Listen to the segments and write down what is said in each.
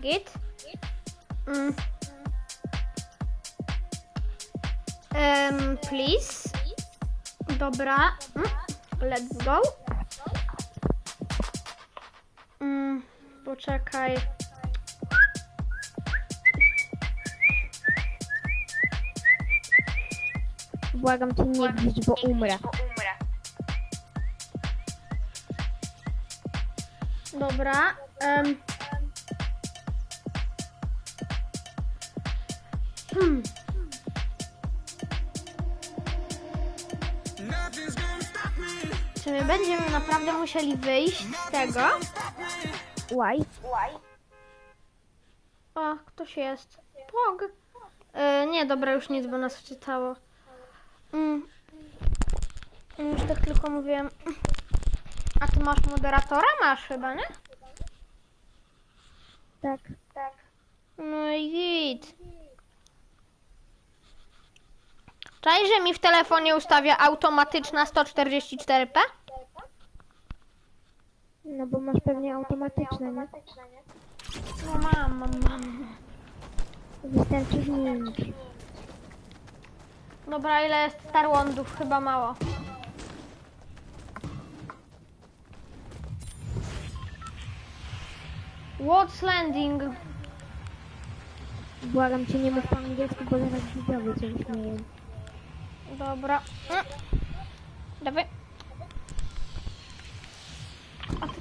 Git. Mm. Um, please. Dobra. Mm. Let's go. Mm. Poczekaj. Błagam cię nie gdzieś, bo umrę. Dobra. em. Czy my będziemy naprawdę musieli wyjść z tego? Why? O, ktoś jest. Pog. E, nie, dobra, już nic, bo nas wczytało. Mm. Już tak tylko mówiłem. A ty masz moderatora? Masz chyba, nie? Tak. No i git. Czaj, że mi w telefonie ustawia automatyczna 144p? No bo masz pewnie automatyczne, nie? No mam, mam, mam. Wystarczy zmienić. Dobra, ile jest Starwondów? Chyba mało. What's landing? Błagam cię nie mów po angielsku, bo zaraz widzowie cię śmieją. Dobra. Mm. Dawaj. A ty...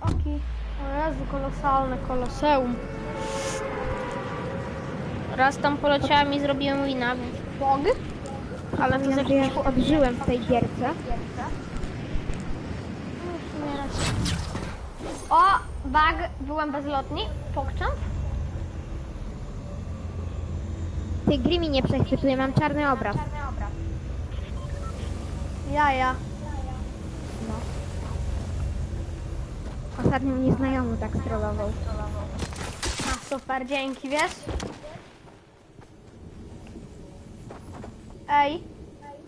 Oki. O Jezu, kolosalne koloseum. Raz tam poleciałem i zrobiłem wina, więc. Ale to z że ja odżyłem w tej gierce. O, bug, byłem bezlotni. Pokczam. Tej gry mi nie przechwytuje, mam czarny obraz. Jaja. No. Ostatnio mnie znajomy tak strollował. A, super, dzięki, wiesz? Ej,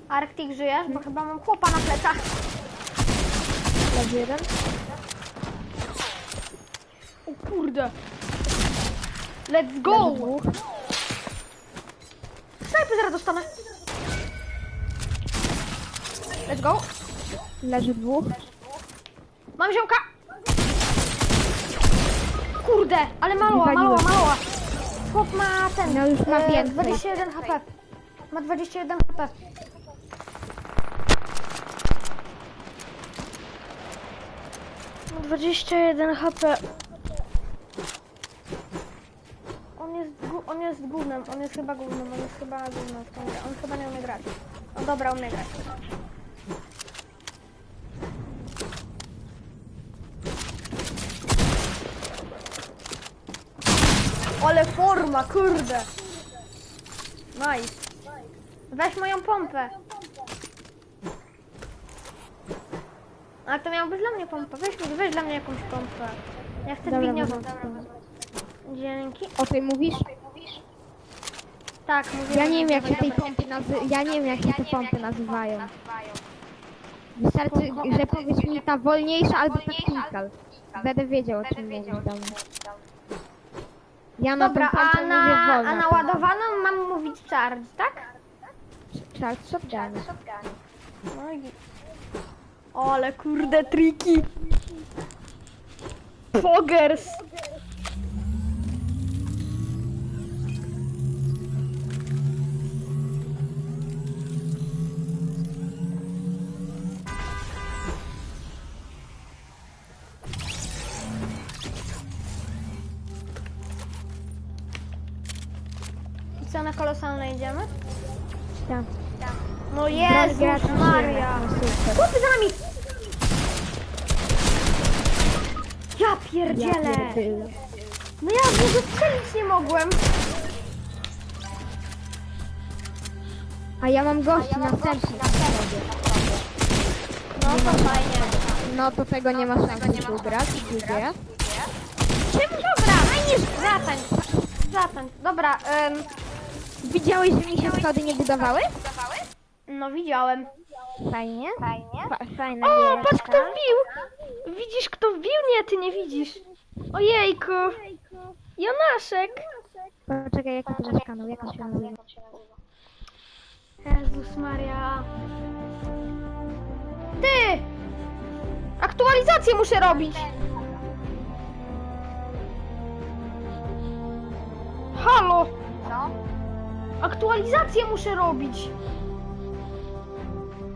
Arktik, żyjesz? Bo chyba mam chłopa na plecach. Leży jeden. O kurde. Let's go! Snajpy zaraz dostanę. Let's go. Leży dwóch. Mam ziomka. Kurde, ale Wywaliłem. maloła, maloła. Chłop ma ten. No już ma e, więcej. 21 HP. Ma 21 HP. Ma 21 HP. On jest, on jest gównem, on jest chyba gównem, on jest chyba gównem w tą grę. On chyba nie umie grać. No dobra, umie grać. Ale forma, kurde. Nice. Weź moją pompę. Ale to miała być dla mnie pompa. Weź, weź dla mnie jakąś pompę. Ja chcę Dobra, dźwigniową. Dzięki. O tej mówisz? Tak, mówię. Ja nie wiem jak się tej pompy nazy... Ja nie wiem jak się te pompy nazywają. Wystarczy, że powiesz mi ta wolniejsza albo tactical. Będę wiedział o czym mówisz do mnie. Ja na Dobra, a mówię na, wolno. a na ładowaną mam mówić charge, tak? Czas shotgun. No i... Ale kurde triki. Pogers. Na kolosalne idziemy? Tak. No Jezus. Maria. No. Chłopy za nami! Ja pierdzielę! Ja. No ja w niego strzelić nie mogłem. A ja mam gości następny. No to fajnie. No to tego nie ma szans żeby ugrać. Dziękuję. Czym dobra? Fajnie, zatań. Zatań. Dobra, em, Widziałeś, że mi się schody nie budowały? no widziałem. Fajnie. Fa fajna O, patrz kto wbił! Widzisz kto wbił? Nie, ty nie widzisz. Ojejku. Jonaszek. Poczekaj, jaki to masz kanał, jak on się nazywa? Jezus Maria. Ty! Aktualizację muszę robić. Halo! Aktualizację muszę robić.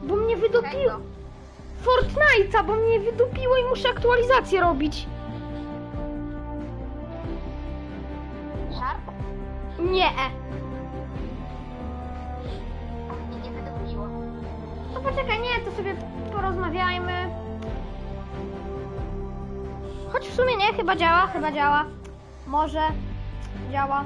Bo mnie wydupiło. Fortnite'a, bo mnie wydupiło i muszę aktualizację robić. Żart? Nie. Mnie nie wydupiło. No poczekaj, nie, to sobie porozmawiajmy. Choć w sumie nie, chyba działa, chyba działa. Może działa.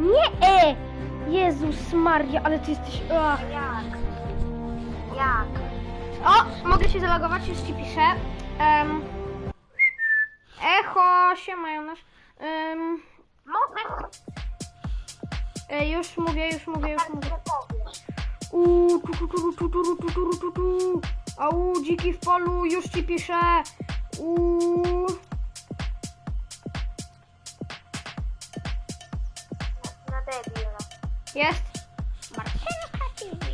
Nie! E! Jezus Maria, ale ty jesteś... Ach. Jak? Jak? O, mogę się zalogować, już ci piszę. Em, echo, się majonaż. Um, Mogę e, już mówię, już mówię, już mówię. Uuu, tu, tu, tu, tu, tu, tu, tu, tu, tu. Au, dziki w polu, już ci piszę. Uuu. Jest. Marcynka TV.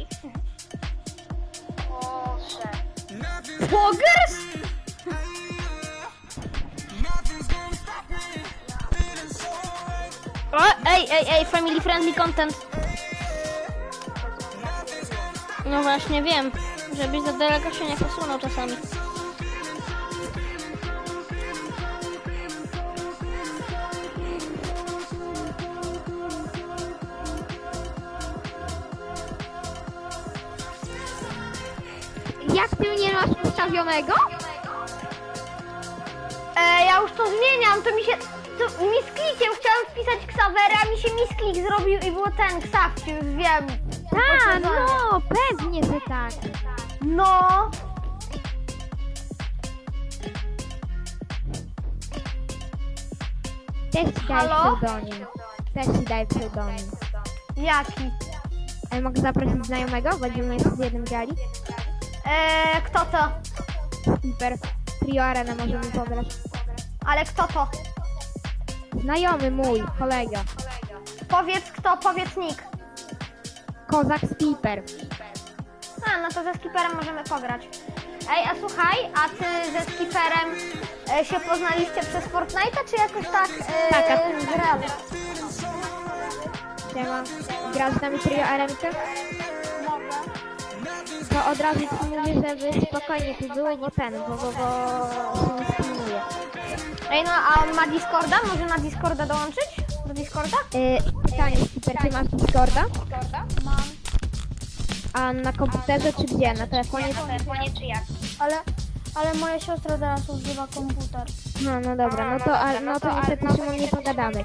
Boże. Pogers? O, ej, ej, ej, family friendly content. No właśnie, wiem. Żebyś za daleko się nie posunął czasami. Jak ty nie masz ustawionego? E, ja już to zmieniam, to mi się... To mi z klikiem chciałam wpisać Xavery, a mi się misklik zrobił i było ten Xavci, już wiem. Tak, no, pewnie, że tak. No. Też ci daj Halo? pseudonim. Też ci daj pseudonim. Jaki? Ale mogę zaprosić znajomego? Będziemy z jednym grali. E, kto to? Super. Trio Arena możemy pobrać. Ale kto to? Znajomy mój, kolega. Powiedz kto, powiedz nick. Kozak Skipper. A, no to ze Skipperem możemy pograć. Ej, a słuchaj, a ty ze Skipperem e, się poznaliście przez Fortnite'a, czy jakoś tak e, Tak, w realu? Siema. Grasz z nami Trio Arenkę? To od razu ci mówię, żeby spokojnie tu było, bo ten, bo, bo, bo się nie spinuje. Ej, no a on ma Discorda? Może na Discorda dołączyć? Do Discorda? Yy, pytanie, Skipper, ty masz Discorda? Mam. A na komputerze czy gdzie? Na telefonie? Na telefonie czy jak? Ale, ale moja siostra teraz używa komputer. No, no dobra, no to, a, no to niestety Szymon nie pogadamy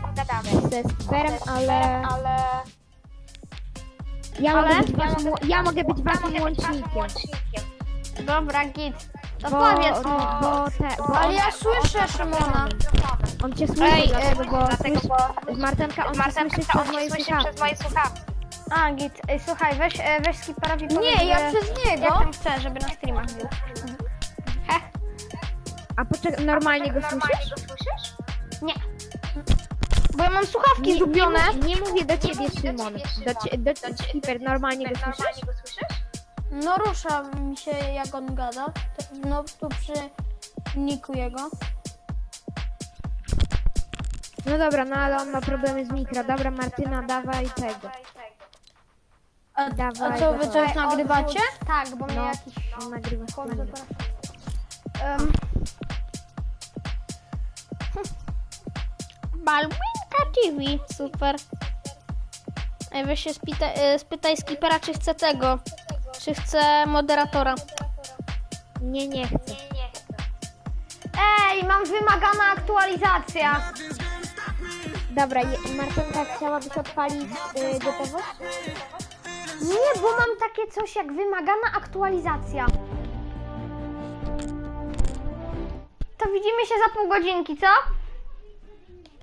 ze Skipperem, ale Ale... ja Ale? mogę być waszym, ja mogę być waszym łącznikiem. Dobra, git. To Bo, powiedz mu. bo, te, bo Ale on, ja słyszę Szymona. on cię słyszy, Ej, dlatego, bo Dlatego, słyszy, bo... Martenka, on cię słyszy Martenka, przez on moje słyszy słuchawki. przez moje słuchawki. A, git. Ej, słuchaj, weź, e, weź Skipperowi Nie, ja przez niego. Jak tam chcę, żeby na streamach był. Heh. A poczekaj, normalnie go słyszysz? Nie. Bo ja mam słuchawki Nie, nie, nie mówię do ciebie, Szymon. ciebie, Do, cie- do, do Skipper, normalnie go słyszysz? Normalnie go słyszysz? No rusza mi się jak on gada. No tu przy niku jego. No dobra, no ale on ma problemy z mikro. Dobra, Martyna, dawaj tego. A, Dawaj, a co wy dawaj. coś nagrywacie? Tak, bo mnie No, jakiś... on nagrywa. nagrywa. Um. Balbinka TV, super. Ej, weź się spita, e, spytaj Skipera, czy chce tego. Czy chce moderatora. Nie. Nie chcę. Ej, mam wymagana aktualizacja. Dobra, je- Martynka, chciałabyś odpalić y, gotowość? Nie, bo mam takie coś jak wymagana aktualizacja. To widzimy się za pół godzinki, co?